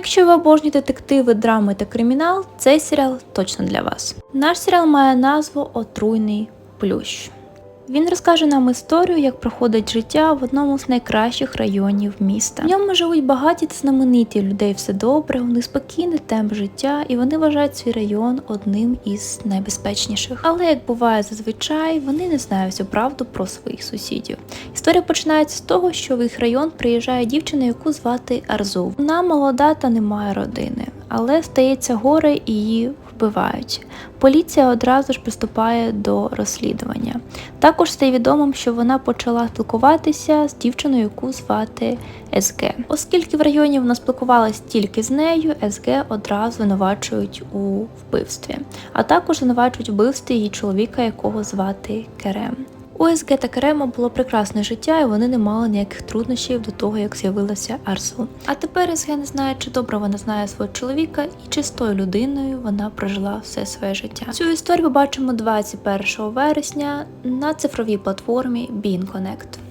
Якщо ви обожнюєте детективи, драми та кримінал, цей серіал точно для вас. Наш серіал має назву Отруйний плющ. Він розкаже нам історію, як проходить життя в одному з найкращих районів міста. В ньому живуть багаті та знамениті людей все добре, у них спокійний темп життя, і вони вважають свій район одним із найбезпечніших. Але як буває зазвичай, вони не знають всю правду про своїх сусідів. Історія починається з того, що в їх район приїжджає дівчина, яку звати Арзу. Вона молода та не має родини, але стається горе і її вбивають. Поліція одразу ж приступає до розслідування. Також стає відомим, що вона почала спілкуватися з дівчиною, яку звати СГ. Оскільки в районі вона спілкувалась тільки з нею, СГ одразу звинувачують у вбивстві, а також звинувачують вбивстві її чоловіка, якого звати Керем. У СГ та Керема було прекрасне життя, і вони не мали ніяких труднощів до того, як з'явилася Арсу. А тепер СГ не знає, чи добре вона знає свого чоловіка і чи з тою людиною вона прожила все своє життя. Цю історію бачимо 21 вересня на цифровій платформі BeanConnect.